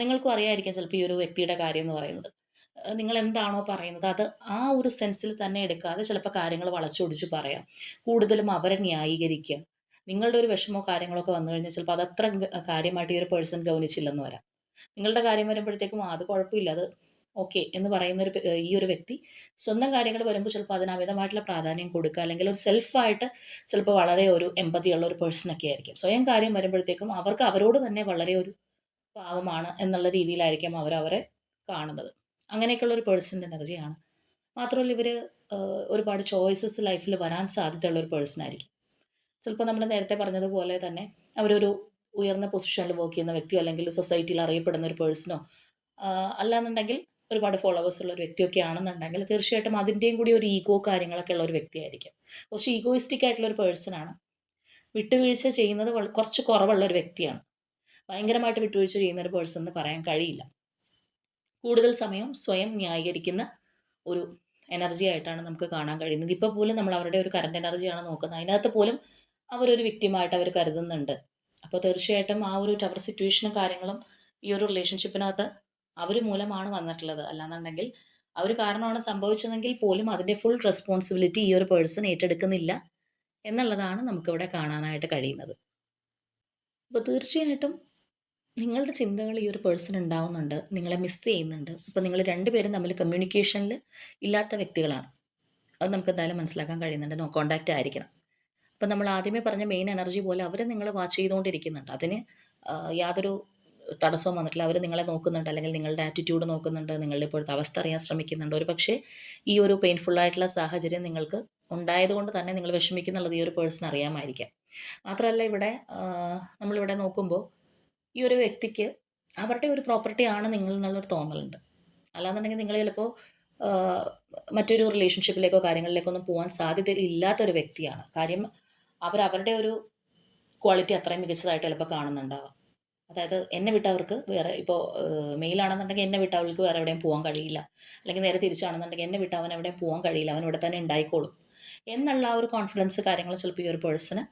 നിങ്ങൾക്കും അറിയാമായിരിക്കും ചിലപ്പോൾ ഈ ഒരു വ്യക്തിയുടെ കാര്യം എന്ന് പറയുന്നത്. നിങ്ങൾ എന്താണോ പറയുന്നത് അത് ആ ഒരു സെൻസിൽ തന്നെ എടുക്കാതെ ചിലപ്പോൾ കാര്യങ്ങൾ വളച്ചൊടിച്ച് പറയാം. കൂടുതലും അവരെ ന്യായീകരിക്കുക നിങ്ങളുടെ ഒരു വിഷമോ കാര്യങ്ങളൊക്കെ വന്നു കഴിഞ്ഞാൽ ചിലപ്പോൾ അതത്ര കാര്യമായിട്ട് ഈ ഒരു പേഴ്സൺ ഗൗനിച്ചില്ലെന്ന് വരാം. നിങ്ങളുടെ കാര്യം വരുമ്പോഴത്തേക്കും അത് കുഴപ്പമില്ല. അത് ഓക്കെ എന്ന് പറയുന്ന ഒരു ഈ ഒരു വ്യക്തി സ്വന്തം കാര്യങ്ങൾ വരുമ്പോൾ ചിലപ്പോൾ അതിന് അമിതമായിട്ടുള്ള പ്രാധാന്യം കൊടുക്കുക അല്ലെങ്കിൽ ഒരു സെൽഫായിട്ട് ചിലപ്പോൾ വളരെ ഒരു എമ്പതിയുള്ള ഒരു പേഴ്സണൊക്കെ ആയിരിക്കും. സ്വയം കാര്യം വരുമ്പോഴത്തേക്കും അവർക്ക് അവരോട് തന്നെ വളരെ ഒരു പാവമാണ് എന്നുള്ള രീതിയിലായിരിക്കും അവർ അവരെ കാണുന്നത്. അങ്ങനെയൊക്കെയുള്ള ഒരു പേഴ്സന്റെ എനർജിയാണ് മാത്രമല്ല ഇവർ ഒരുപാട് ചോയ്സസ് ലൈഫിൽ വരാൻ സാധ്യതയുള്ള ഒരു പേഴ്സൺ ആയിരിക്കും. ചിലപ്പോൾ നമ്മൾ നേരത്തെ പറഞ്ഞതുപോലെ തന്നെ അവരൊരു ഉയർന്ന പൊസിഷനിൽ വർക്ക് ചെയ്യുന്ന വ്യക്തിയോ അല്ലെങ്കിൽ സൊസൈറ്റിയിൽ അറിയപ്പെടുന്ന ഒരു പേഴ്സണോ അല്ലാന്നുണ്ടെങ്കിൽ ഒരുപാട് ഫോളോവേഴ്സ് ഉള്ള ഒരു വ്യക്തിയൊക്കെ ആണെന്നുണ്ടെങ്കിൽ തീർച്ചയായിട്ടും അതിന്റെയും കൂടി ഒരു ഈഗോ കാര്യങ്ങളൊക്കെ ഉള്ള ഒരു വ്യക്തിയായിരിക്കും. കുറച്ച് ഈഗോയിസ്റ്റിക് ആയിട്ടുള്ള ഒരു പേഴ്സണാണ് വിട്ടുവീഴ്ച ചെയ്യുന്നത് കുറച്ച് കുറവുള്ള ഒരു വ്യക്തിയാണ്. ഭയങ്കരമായിട്ട് വിട്ടുവീഴ്ച ചെയ്യുന്ന ഒരു പേഴ്സൺ എന്ന് പറയാൻ കഴിയില്ല. കൂടുതൽ സമയം സ്വയം ന്യായീകരിക്കുന്ന ഒരു എനർജി ആയിട്ടാണ് നമുക്ക് കാണാൻ കഴിയുന്നത്. ഇപ്പോൾ പോലും നമ്മൾ അവരുടെ ഒരു കറണ്ട് എനർജിയാണ് നോക്കുന്നത്. അതിനകത്ത് പോലും അവരൊരു വിക്റ്റിമായിട്ട് അവർ കരുതുന്നുണ്ട്. അപ്പോൾ തീർച്ചയായിട്ടും ആ ഒരു ടവർ സിറ്റുവേഷനും കാര്യങ്ങളും ഈ ഒരു റിലേഷൻഷിപ്പിനകത്ത് അവർ മൂലമാണ് വന്നിട്ടുള്ളത്. അല്ലാന്നുണ്ടെങ്കിൽ അവർ കാരണമാണ് സംഭവിച്ചതെങ്കിൽ പോലും അതിന്റെ ഫുൾ റെസ്പോൺസിബിലിറ്റി ഈ ഒരു പേഴ്സൺ ഏറ്റെടുക്കുന്നില്ല എന്നുള്ളതാണ് നമുക്കിവിടെ കാണാനായിട്ട് കഴിയുന്നത്. അപ്പോൾ തീർച്ചയായിട്ടും നിങ്ങളുടെ ചിന്തകൾ ഈ ഒരു പേഴ്സൺ ഉണ്ടാവുന്നുണ്ട്. നിങ്ങളെ മിസ് ചെയ്യുന്നുണ്ട്. അപ്പോൾ നിങ്ങൾ രണ്ടുപേരും തമ്മിൽ കമ്മ്യൂണിക്കേഷനിൽ ഇല്ലാത്ത വ്യക്തികളാണ്. അത് നമുക്ക് എന്തായാലും മനസ്സിലാക്കാൻ കഴിയുന്നുണ്ട്. നോ കോണ്ടാക്റ്റ് ആയിരിക്കണം. അപ്പോൾ നമ്മൾ ആദ്യമേ പറഞ്ഞ മെയിൻ എനർജി പോലെ അവർ നിങ്ങൾ വാച്ച് ചെയ്തുകൊണ്ടിരിക്കുന്നുണ്ട്. അതിന് യാതൊരു തടസ്സവും വന്നിട്ടില്ല. അവർ നിങ്ങളെ നോക്കുന്നുണ്ട് അല്ലെങ്കിൽ നിങ്ങളുടെ ആറ്റിറ്റ്യൂഡ് നോക്കുന്നുണ്ട് നിങ്ങളുടെ ഇപ്പോഴത്തെ അവസ്ഥ അറിയാൻ ശ്രമിക്കുന്നുണ്ട്. ഒരു പക്ഷേ ഈ ഒരു പെയിൻഫുള്ളായിട്ടുള്ള സാഹചര്യം നിങ്ങൾക്ക് ഉണ്ടായതുകൊണ്ട് തന്നെ നിങ്ങൾ വിഷമിക്കുന്നുള്ളത് ഈ ഒരു പേഴ്സൺ അറിയാമായിരിക്കാം. മാത്രമല്ല ഇവിടെ നമ്മളിവിടെ നോക്കുമ്പോൾ ഈ ഒരു വ്യക്തിക്ക് അവരുടെ ഒരു പ്രോപ്പർട്ടി ആണ് നിങ്ങൾ എന്നുള്ളൊരു തോന്നലുണ്ട്. അല്ലാന്നുണ്ടെങ്കിൽ നിങ്ങൾ ചിലപ്പോൾ മറ്റൊരു റിലേഷൻഷിപ്പിലേക്കോ കാര്യങ്ങളിലേക്കോ ഒന്നും പോകാൻ സാധ്യത ഇല്ലാത്തൊരു വ്യക്തിയാണ്. കാര്യം അവർ അവരുടെ ഒരു ക്വാളിറ്റി അത്രയും മികച്ചതായിട്ട് ചിലപ്പോൾ കാണുന്നുണ്ടാവാം. അതായത് എന്നെ വിട്ടവർക്ക് വേറെ ഇപ്പോൾ മെയിലാണെന്നുണ്ടെങ്കിൽ എന്നെ വിട്ടവർക്ക് വേറെ എവിടെയും പോകാൻ കഴിയില്ല. അല്ലെങ്കിൽ നേരെ തിരിച്ചാണെന്നുണ്ടെങ്കിൽ എന്നെ വിട്ട് അവൻ എവിടെയും പോകാൻ കഴിയില്ല. അവൻ ഇവിടെ തന്നെ ഉണ്ടായിക്കോളും. എന്നുള്ള ആ ഒരു കോൺഫിഡൻസ് കാര്യങ്ങൾ ചിലപ്പോൾ ഈ ഒരു പേഴ്സണ്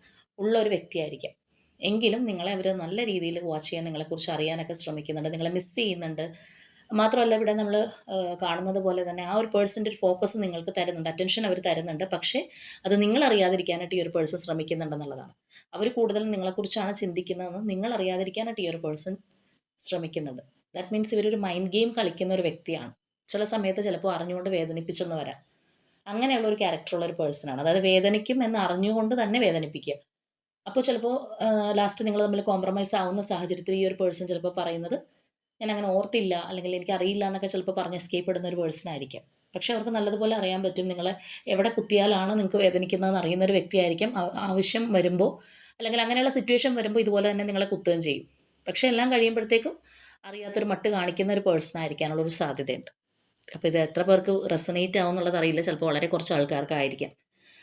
ഉള്ള ഒരു വ്യക്തിയായിരിക്കാം. എങ്കിലും നിങ്ങളെ അവർ നല്ല രീതിയിൽ വാച്ച് ചെയ്യാൻ നിങ്ങളെക്കുറിച്ച് അറിയാനൊക്കെ ശ്രമിക്കുന്നുണ്ട്. നിങ്ങളെ മിസ് ചെയ്യുന്നുണ്ട്. മാത്രമല്ല ഇവിടെ നമ്മൾ കാണുന്നത് പോലെ തന്നെ ആ ഒരു പേഴ്സന്റെ ഒരു ഫോക്കസ് നിങ്ങൾക്ക് തരുന്നുണ്ട്. അറ്റൻഷൻ അവർ തരുന്നുണ്ട്. പക്ഷേ അത് നിങ്ങൾ അറിയാതിരിക്കാനായിട്ട് ഈ ഒരു പേഴ്സൺ ശ്രമിക്കുന്നുണ്ടെന്നുള്ളതാണ്. അവർ കൂടുതൽ നിങ്ങളെക്കുറിച്ചാണ് ചിന്തിക്കുന്നതെന്ന് നിങ്ങൾ അറിയാതിരിക്കാനായിട്ട് ഈ ഒരു പേഴ്സൺ ശ്രമിക്കുന്നുണ്ട് ദാറ്റ് മീൻസ് ഇവരൊരു മൈൻഡ് ഗെയിം കളിക്കുന്ന ഒരു വ്യക്തിയാണ്. ചില സമയത്ത് ചിലപ്പോൾ അറിഞ്ഞുകൊണ്ട് വേദനിപ്പിച്ചെന്ന് വരാം. അങ്ങനെയുള്ള ഒരു ക്യാരക്ടറുള്ള ഒരു പേഴ്സണാണ് അതായത് വേദനിക്കും എന്ന് അറിഞ്ഞുകൊണ്ട് തന്നെ വേദനിപ്പിക്കുക. അപ്പോൾ ചിലപ്പോൾ ലാസ്റ്റ് നിങ്ങൾ തമ്മിൽ കോംപ്രമൈസ് ആവുന്ന സാഹചര്യത്തിൽ ഈ ഒരു പേഴ്സൺ ചിലപ്പോൾ പറയുന്നത് ഞാൻ അങ്ങനെ ഓർത്തില്ല അല്ലെങ്കിൽ എനിക്ക് അറിയില്ല എന്നൊക്കെ ചിലപ്പോൾ പറഞ്ഞ് എസ്കേപ്പ് ഇടുന്ന ഒരു പേഴ്സൺ ആയിരിക്കും. പക്ഷേ അവർക്ക് നല്ലതുപോലെ അറിയാൻ പറ്റും. നിങ്ങൾ എവിടെ കുത്തിയാലാണ് നിങ്ങൾക്ക് വേദനിക്കുന്നതെന്ന് അറിയുന്ന ഒരു വ്യക്തിയായിരിക്കും. ആവശ്യം വരുമ്പോൾ അല്ലെങ്കിൽ അങ്ങനെയുള്ള സിറ്റുവേഷൻ വരുമ്പോൾ ഇതുപോലെ തന്നെ നിങ്ങളെ കുത്തുകയും ചെയ്യും. പക്ഷെ എല്ലാം കഴിയുമ്പോഴത്തേക്കും അറിയാത്തൊരു മട്ട് കാണിക്കുന്ന ഒരു പേഴ്സൺ ആയിരിക്കാനുള്ളൊരു സാധ്യതയുണ്ട്. അപ്പോൾ ഇത് എത്ര പേർക്ക് റെസനേറ്റ് ആവും എന്നുള്ളത് അറിയില്ല. ചിലപ്പോൾ വളരെ കുറച്ച് ആൾക്കാർക്കായിരിക്കാം.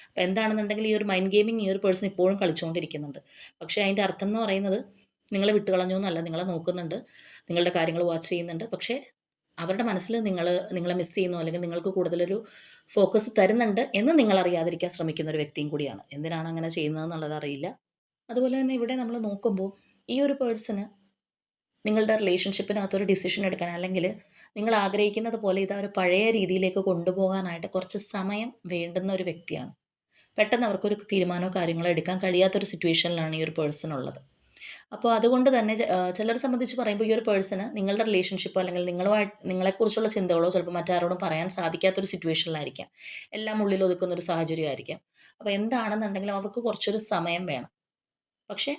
അപ്പോൾ എന്താണെന്നുണ്ടെങ്കിൽ ഈ ഒരു മൈൻഡ് ഗെയിമിങ് ഈ ഒരു പേഴ്സൺ ഇപ്പോഴും കളിച്ചുകൊണ്ടിരിക്കുന്നുണ്ട് പക്ഷേ അതിന്റെ അർത്ഥം എന്ന് പറയുന്നത് നിങ്ങളെ വിട്ടുകളഞ്ഞു എന്നല്ല നിങ്ങളെ നോക്കുന്നുണ്ട് നിങ്ങളുടെ കാര്യങ്ങൾ വാച്ച് ചെയ്യുന്നുണ്ട്. പക്ഷേ അവരുടെ മനസ്സിൽ നിങ്ങൾ നിങ്ങളെ മിസ് ചെയ്യുന്നു അല്ലെങ്കിൽ നിങ്ങൾക്ക് കൂടുതലൊരു ഫോക്കസ് തരുന്നുണ്ട് എന്ന് നിങ്ങൾ അറിയാതിരിക്കാൻ ശ്രമിക്കുന്ന ഒരു വ്യക്തിയും കൂടിയാണ്. എന്തിനാണ് അങ്ങനെ ചെയ്യുന്നത് എന്നുള്ളത് അറിയില്ല. അതുപോലെ തന്നെ ഇവിടെ നമ്മൾ നോക്കുമ്പോൾ ഈ ഒരു പേഴ്സണ് നിങ്ങളുടെ റിലേഷൻഷിപ്പിനകത്ത് ഒരു ഡിസിഷൻ എടുക്കാൻ അല്ലെങ്കിൽ നിങ്ങൾ ആഗ്രഹിക്കുന്നത് പോലെ ഇത് ഒരു പഴയ രീതിയിലേക്ക് കൊണ്ടുപോകാനായിട്ട് കുറച്ച് സമയം വേണ്ടുന്ന ഒരു വ്യക്തിയാണ്. പെട്ടെന്ന് അവർക്കൊരു തീരുമാനമോ കാര്യങ്ങളോ എടുക്കാൻ കഴിയാത്തൊരു സിറ്റുവേഷനിലാണ് ഈ ഒരു പേഴ്സൺ ഉള്ളത്. അപ്പോൾ അതുകൊണ്ട് തന്നെ ചിലരെ സംബന്ധിച്ച് പറയുമ്പോൾ ഈ ഒരു പേഴ്സണ് നിങ്ങളുടെ റിലേഷൻഷിപ്പോ അല്ലെങ്കിൽ നിങ്ങളുമായിട്ട് നിങ്ങളെക്കുറിച്ചുള്ള ചിന്തകളോ ചിലപ്പോൾ മറ്റാരോടും പറയാൻ സാധിക്കാത്തൊരു സിറ്റുവേഷനിലായിരിക്കാം എല്ലാം ഉള്ളിൽ ഒതുക്കുന്ന ഒരു സാഹചര്യമായിരിക്കാം. അപ്പോൾ എന്താണെന്നുണ്ടെങ്കിലും അവർക്ക് കുറച്ചൊരു സമയം വേണം. പക്ഷേ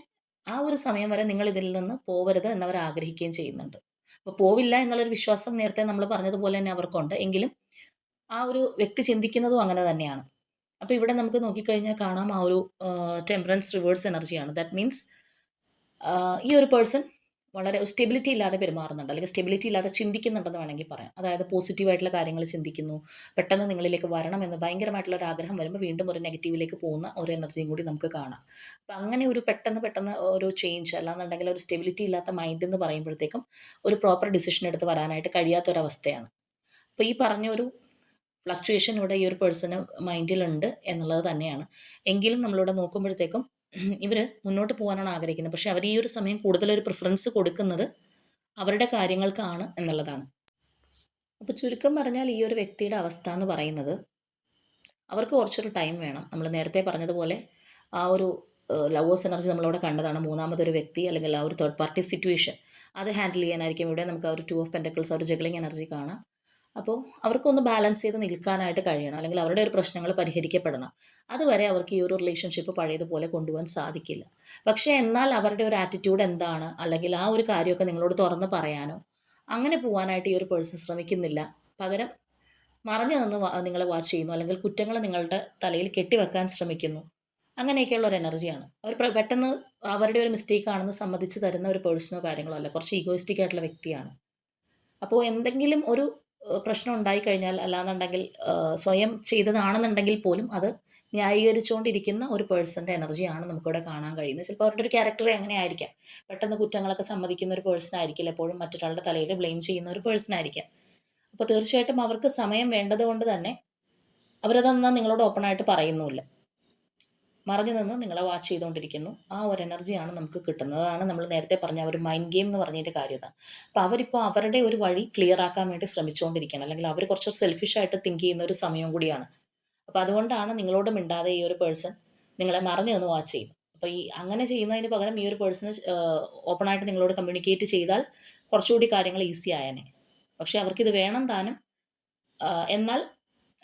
ആ ഒരു സമയം വരെ നിങ്ങൾ ഇതിൽ നിന്ന് പോവരുത് എന്നവർ ആഗ്രഹിക്കുകയും ചെയ്യുന്നുണ്ട്. അപ്പോൾ പോവില്ല എന്നുള്ളൊരു വിശ്വാസം നേരത്തെ നമ്മൾ പറഞ്ഞതുപോലെ തന്നെ അവർക്കുണ്ട്. എങ്കിലും ആ ഒരു വ്യക്തി ചിന്തിക്കുന്നതും അങ്ങനെ തന്നെയാണ്. അപ്പോൾ ഇവിടെ നമുക്ക് നോക്കിക്കഴിഞ്ഞാൽ കാണാം ആ ഒരു ടെമ്പറൻസ് റിവേഴ്സ് എനർജിയാണ് ദാറ്റ് മീൻസ് ഈ ഒരു പേഴ്സൺ വളരെ സ്റ്റെബിലിറ്റി ഇല്ലാതെ പെരുമാറുന്നുണ്ട്. അല്ലെങ്കിൽ സ്റ്റെബിലിറ്റി ഇല്ലാതെ ചിന്തിക്കുന്നുണ്ടെന്ന് വേണമെങ്കിൽ പറയാം. അതായത് പോസിറ്റീവായിട്ടുള്ള കാര്യങ്ങൾ ചിന്തിക്കുന്നു. പെട്ടെന്ന് നിങ്ങളിലേക്ക് വരണം എന്ന് ഭയങ്കരമായിട്ടുള്ള ഒരു ആഗ്രഹം വരുമ്പോൾ വീണ്ടും ഒരു നെഗറ്റീവിലേക്ക് പോകുന്ന ഒരു എനർജിയും കൂടി നമുക്ക് കാണാം. അപ്പം അങ്ങനെ ഒരു പെട്ടെന്ന് പെട്ടെന്ന് ഒരു ചേഞ്ച് അല്ലാന്നുണ്ടെങ്കിൽ ഒരു സ്റ്റെബിലിറ്റി ഇല്ലാത്ത മൈൻഡ് എന്ന് പറയുമ്പോഴത്തേക്കും ഒരു പ്രോപ്പർ ഡിസിഷൻ എടുത്ത് വരാനായിട്ട് കഴിയാത്തൊരവസ്ഥയാണ്. അപ്പോൾ ഈ പറഞ്ഞ ഒരു ഫ്ലക്ച്വേഷൻ ഇവിടെ ഈ ഒരു പേഴ്സണ് മൈൻഡിലുണ്ട് എന്നുള്ളത് തന്നെയാണ്. എങ്കിലും നമ്മളിവിടെ നോക്കുമ്പോഴത്തേക്കും ഇവർ മുന്നോട്ട് പോകാനാണ് ആഗ്രഹിക്കുന്നത്. പക്ഷേ അവർ ഈ ഒരു സമയം കൂടുതലൊരു പ്രിഫറൻസ് കൊടുക്കുന്നത് അവരുടെ കാര്യങ്ങൾക്കാണ് എന്നുള്ളതാണ്. അപ്പോൾ ചുരുക്കം പറഞ്ഞാൽ ഈ ഒരു വ്യക്തിയുടെ അവസ്ഥ എന്ന് പറയുന്നത് അവർക്ക് കുറച്ചൊരു ടൈം വേണം. നമ്മൾ നേരത്തെ പറഞ്ഞതുപോലെ ആ ഒരു ലവേഴ്സ് എനർജി നമ്മളവിടെ കണ്ടതാണ്. മൂന്നാമതൊരു വ്യക്തി അല്ലെങ്കിൽ ആ ഒരു തേർഡ് പാർട്ടി സിറ്റുവേഷൻ അത് ഹാൻഡിൽ ചെയ്യാനായിരിക്കും. ഇവിടെ നമുക്ക് ആ ഒരു ടു ഓഫ് പെന്റക്കിൾസ് ആ ഒരു ജഗ്ലിംഗ് എനർജി കാണാം. അപ്പോൾ അവർക്കൊന്ന് ബാലൻസ് ചെയ്ത് നിൽക്കാനായിട്ട് കഴിയണം. അല്ലെങ്കിൽ അവരുടെ ഒരു പ്രശ്നങ്ങൾ പരിഹരിക്കപ്പെടണം. അതുവരെ അവർക്ക് ഈ ഒരു റിലേഷൻഷിപ്പ് പഴയതുപോലെ കൊണ്ടുപോകാൻ സാധിക്കില്ല. പക്ഷേ എന്നാൽ അവരുടെ ഒരു ആറ്റിറ്റ്യൂഡ് എന്താണ്? അല്ലെങ്കിൽ ആ ഒരു കാര്യമൊക്കെ നിങ്ങളോട് തുറന്ന് പറയാനോ? അങ്ങനെ പോകാനായിട്ട് ഈ ഒരു പേഴ്സൺ ശ്രമിക്കുന്നില്ല. പകരം മറഞ്ഞു നിന്ന് നിങ്ങളെ വാച്ച് ചെയ്യുന്നു. അല്ലെങ്കിൽ കുറ്റങ്ങൾ നിങ്ങളുടെ തലയിൽ കെട്ടിവെക്കാൻ ശ്രമിക്കുന്നു. അങ്ങനെയൊക്കെയുള്ള ഒരു എനർജിയാണ് അവർ പെട്ടെന്ന് അവരുടെ ഒരു മിസ്റ്റേക്ക് ആണെന്ന് സമ്മതിച്ച് തരുന്ന ഒരു പേഴ്സണോ കാര്യങ്ങളോ അല്ല. കുറച്ച് ഈഗോയിസ്റ്റിക് ആയിട്ടുള്ള വ്യക്തിയാണ്. അപ്പോൾ എന്തെങ്കിലും ഒരു പ്രശ്നം ഉണ്ടായിക്കഴിഞ്ഞാൽ അല്ലാന്നുണ്ടെങ്കിൽ സ്വയം ചെയ്തതാണെന്നുണ്ടെങ്കിൽ പോലും അത് ന്യായീകരിച്ചുകൊണ്ടിരിക്കുന്ന ഒരു പേഴ്സന്റെ എനർജിയാണ് നമുക്കിവിടെ കാണാൻ കഴിയുന്നത്. ചിലപ്പോൾ അവരുടെ ഒരു ക്യാരക്ടർ അങ്ങനെ ആയിരിക്കാം പെട്ടെന്ന് കുറ്റങ്ങളൊക്കെ സമ്മതിക്കുന്ന ഒരു പേഴ്സൺ ആയിരിക്കില്ല. എപ്പോഴും മറ്റൊരാളുടെ തലയിൽ ബ്ലെയിം ചെയ്യുന്ന ഒരു പേഴ്സൺ ആയിരിക്കാം. അപ്പോൾ തീർച്ചയായിട്ടും അവർക്ക് സമയം വേണ്ടത് കൊണ്ട് തന്നെ അവരതെന്നാൽ നിങ്ങളോട് ഓപ്പണായിട്ട് പറയുന്നുമില്ല. മറഞ്ഞു നിന്ന് നിങ്ങളെ വാച്ച് ചെയ്തുകൊണ്ടിരിക്കുന്നു. ആ ഒരു എനർജിയാണ് നമുക്ക് കിട്ടുന്നത്. അതാണ് നമ്മൾ നേരത്തെ പറഞ്ഞ ഒരു മൈൻഡ് ഗെയിം എന്ന് പറഞ്ഞതിന്റെ കാര്യം അപ്പോൾ അവരിപ്പോൾ അവരുടെ ഒരു വഴി ക്ലിയർ ആക്കാൻ വേണ്ടി ശ്രമിച്ചുകൊണ്ടിരിക്കുകയാണ്. അല്ലെങ്കിൽ അവർ കുറച്ച് സെൽഫിഷായിട്ട് തിങ്ക് ചെയ്യുന്ന ഒരു സമയം കൂടിയാണ്. അപ്പോൾ അതുകൊണ്ടാണ് നിങ്ങളോട് മിണ്ടാതെ ഈ ഒരു പേഴ്സൺ നിങ്ങളെ മറഞ്ഞു നിന്ന് വാച്ച് ചെയ്യും അപ്പോൾ ഈ അങ്ങനെ ചെയ്യുന്നതിന് പകരം ഈ ഒരു പേഴ്സണ് ഓപ്പണായിട്ട് നിങ്ങളോട് കമ്മ്യൂണിക്കേറ്റ് ചെയ്താൽ കുറച്ചുകൂടി കാര്യങ്ങൾ ഈസി ആയേനെ. പക്ഷേ അവർക്കിത് വേണം താനും എന്നാൽ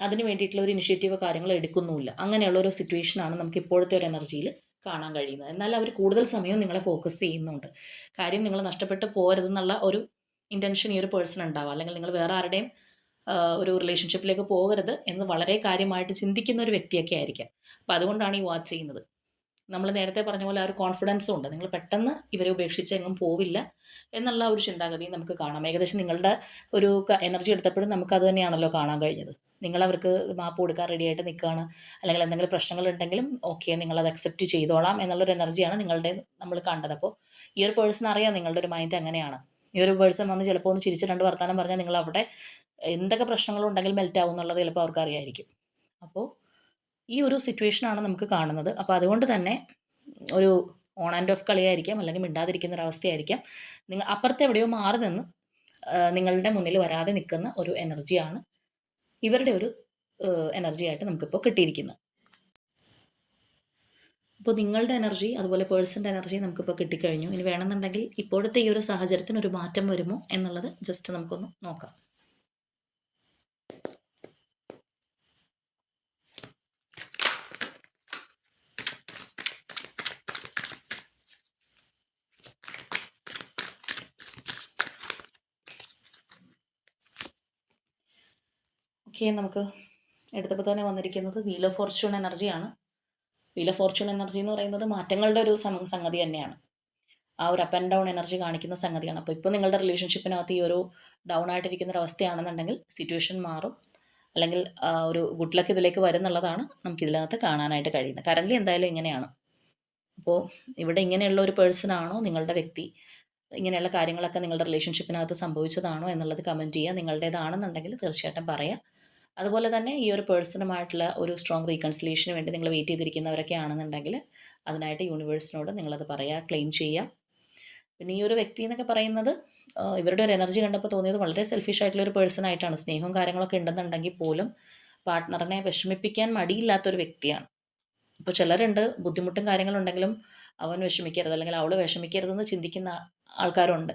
അതിന് വേണ്ടിയിട്ടുള്ള ഒരു ഇനിഷ്യേറ്റീവ് കാര്യങ്ങൾ എടുക്കുന്നുമില്ല. അങ്ങനെയുള്ള ഒരു സിറ്റുവേഷനാണ് നമുക്ക് ഇപ്പോഴത്തെ ഒരു എനർജിയിൽ കാണാൻ കഴിയുന്നത്. എന്നാൽ അവർ കൂടുതൽ സമയവും നിങ്ങളെ ഫോക്കസ് ചെയ്യുന്നുണ്ട്. കാര്യം നിങ്ങൾ നഷ്ടപ്പെട്ട് പോകരുതെന്നുള്ള ഒരു ഇന്റൻഷൻ ഈ ഒരു പേഴ്സൺ ഉണ്ടാവുക അല്ലെങ്കിൽ നിങ്ങൾ വേറെ ആരുടെയും ഒരു റിലേഷൻഷിപ്പിലേക്ക് പോകരുത് എന്ന് വളരെ കാര്യമായിട്ട് ചിന്തിക്കുന്ന ഒരു വ്യക്തിയൊക്കെ ആയിരിക്കാം. അപ്പോൾ അതുകൊണ്ടാണ് ഈ വാച്ച് ചെയ്യുന്നത്. നമ്മൾ നേരത്തെ പറഞ്ഞ പോലെ ആ ഒരു കോൺഫിഡൻസും ഉണ്ട്. നിങ്ങൾ പെട്ടെന്ന് ഇവരെ ഉപേക്ഷിച്ച് എങ്ങും പോവില്ല എന്നുള്ള ഒരു ചിന്താഗതി നമുക്ക് കാണാം. ഏകദേശം നിങ്ങളുടെ ഒരു എനർജി എടുത്തപ്പോഴും നമുക്ക് അത് തന്നെയാണല്ലോ കാണാൻ കഴിഞ്ഞത്. നിങ്ങൾ അവർക്ക് മാപ്പ് കൊടുക്കാൻ റെഡി ആയിട്ട് നിൽക്കുകയാണ്. അല്ലെങ്കിൽ എന്തെങ്കിലും പ്രശ്നങ്ങൾ ഉണ്ടെങ്കിലും ഓക്കെ നിങ്ങളത് അക്സെപ്റ്റ് ചെയ്തോളാം എന്നുള്ളൊരു എനർജിയാണ് നിങ്ങളുടെ നമ്മൾ കണ്ടത്. അപ്പോൾ ഈ ഒരു പേഴ്സൺ അറിയാം നിങ്ങളുടെ ഒരു മൈൻഡ് എങ്ങനെയാണ്. ഈ ഒരു പേഴ്സൺ വന്ന് ചിലപ്പോൾ ഒന്ന് ചിരിച്ച് രണ്ട് വർത്തമാനം പറഞ്ഞാൽ നിങ്ങൾ അവിടെ എന്തൊക്കെ പ്രശ്നങ്ങളുണ്ടെങ്കിൽ മെൽറ്റ് ആവും എന്നുള്ളത് ചിലപ്പോൾ അവർക്ക് അറിയായിരിക്കും. അപ്പോൾ ഈ ഒരു സിറ്റുവേഷനാണ് നമുക്ക് കാണുന്നത്. അപ്പോൾ അതുകൊണ്ട് തന്നെ ഒരു ഓൺ ആൻഡ് ഓഫ് കളിയായിരിക്കാം അല്ലെങ്കിൽ മിണ്ടാതിരിക്കുന്ന ഒരു അവസ്ഥയായിരിക്കാം. നിങ്ങൾ അപ്പുറത്തെ എവിടെയോ മാറി നിന്ന് നിങ്ങളുടെ മുന്നിൽ വരാതെ നിൽക്കുന്ന ഒരു എനർജിയാണ് ഇവരുടെ ഒരു എനർജി ആയിട്ട് നമുക്കിപ്പോൾ കിട്ടിയിരിക്കുന്നത്. അപ്പോൾ നിങ്ങളുടെ എനർജി അതുപോലെ പേഴ്സന്റെ എനർജി നമുക്കിപ്പോൾ കിട്ടിക്കഴിഞ്ഞു. ഇനി വേണമെന്നുണ്ടെങ്കിൽ ഇപ്പോഴത്തെ ഈ ഒരു സാഹചര്യത്തിന് ഒരു മാറ്റം വരുമോ എന്നുള്ളത് ജസ്റ്റ് നമുക്കൊന്ന് നോക്കാം. ഓക്കെ നമുക്ക് എടുത്തപ്പോൾ തന്നെ വന്നിരിക്കുന്നത് വീൽ ഓഫ് ഫോർച്യൂൺ എനർജിയാണ് വീൽ ഓഫ് ഫോർച്യൂൺ എനർജി എന്ന് പറയുന്നത് മാറ്റങ്ങളുടെ ഒരു സംഗതി തന്നെയാണ്. ആ ഒരു അപ്പ് ആൻഡ് ഡൗൺ എനർജി കാണിക്കുന്ന സംഗതിയാണ്. അപ്പോൾ ഇപ്പോൾ നിങ്ങളുടെ റിലേഷൻഷിപ്പിനകത്ത് ഈ ഒരു ഡൗൺ ആയിട്ടിരിക്കുന്ന ഒരു അവസ്ഥയാണെന്നുണ്ടെങ്കിൽ സിറ്റുവേഷൻ മാറും. അല്ലെങ്കിൽ ഒരു ഗുഡ് ലക്ക് ഇതിലേക്ക് വരുന്നുള്ളതാണ് നമുക്ക് ഇതിനകത്ത് കാണാനായിട്ട് കഴിയുന്നത്. കറന്റ് എന്തായാലും ഇങ്ങനെയാണ്. അപ്പോൾ ഇവിടെ ഇങ്ങനെയുള്ള ഒരു പേഴ്സണാണോ നിങ്ങളുടെ വ്യക്തി? ഇങ്ങനെയുള്ള കാര്യങ്ങളൊക്കെ നിങ്ങളുടെ റിലേഷൻഷിപ്പിനകത്ത് സംഭവിച്ചതാണോ എന്നുള്ളത് കമന്റ് ചെയ്യുക. നിങ്ങളുടേതാണെന്നുണ്ടെങ്കിൽ തീർച്ചയായിട്ടും പറയാം. അതുപോലെ തന്നെ ഈ ഒരു പേഴ്സണുമായിട്ടുള്ള ഒരു സ്ട്രോങ് റീകൺസിലേഷന് വേണ്ടി നിങ്ങൾ വെയിറ്റ് ചെയ്തിരിക്കുന്നവരൊക്കെ ആണെന്നുണ്ടെങ്കിൽ അതിനായിട്ട് യൂണിവേഴ്സിനോട് നിങ്ങളത് പറയുക ക്ലെയിം ചെയ്യുക പിന്നെ ഈ ഒരു വ്യക്തി എന്നൊക്കെ പറയുന്നത് ഇവരുടെ ഒരു എനർജി കണ്ടപ്പോൾ തോന്നിയത് വളരെ സെൽഫിഷ് ആയിട്ടുള്ള ഒരു പേഴ്സൺ ആയിട്ടാണ്. സ്നേഹവും കാര്യങ്ങളൊക്കെ ഉണ്ടെന്നുണ്ടെങ്കിൽ പോലും പാർട്ട്ണറിനെ വിഷമിപ്പിക്കാൻ മടിയില്ലാത്തൊരു വ്യക്തിയാണ്. ഇപ്പോൾ ചിലരുണ്ട് ബുദ്ധിമുട്ടും കാര്യങ്ങളുണ്ടെങ്കിലും അവൻ വിഷമിക്കരുത് അല്ലെങ്കിൽ അവൾ വിഷമിക്കരുതെന്ന് ചിന്തിക്കുന്ന ആൾക്കാരുണ്ട്.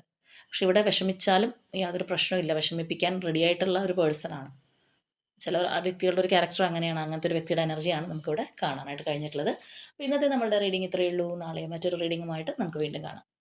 പക്ഷെ ഇവിടെ വിഷമിച്ചാലും യാതൊരു പ്രശ്നമില്ല വിഷമിപ്പിക്കാൻ റെഡി ആയിട്ടുള്ള ഒരു പേഴ്സണാണ് ചില വ്യക്തികളുടെ ഒരു ക്യാരക്ടർ അങ്ങനെയാണ്. അങ്ങനത്തെ ഒരു വ്യക്തിയുടെ എനർജിയാണ് നമുക്കിവിടെ കാണാനായിട്ട് കഴിഞ്ഞിട്ടുള്ളത്. അപ്പോൾ ഇന്നത്തെ നമ്മളുടെ റീഡിംഗ് ഇത്രയേ ഉള്ളൂ. നാളെ മറ്റൊരു റീഡിങ്ങുമായിട്ട് നമുക്ക് വീണ്ടും കാണാം.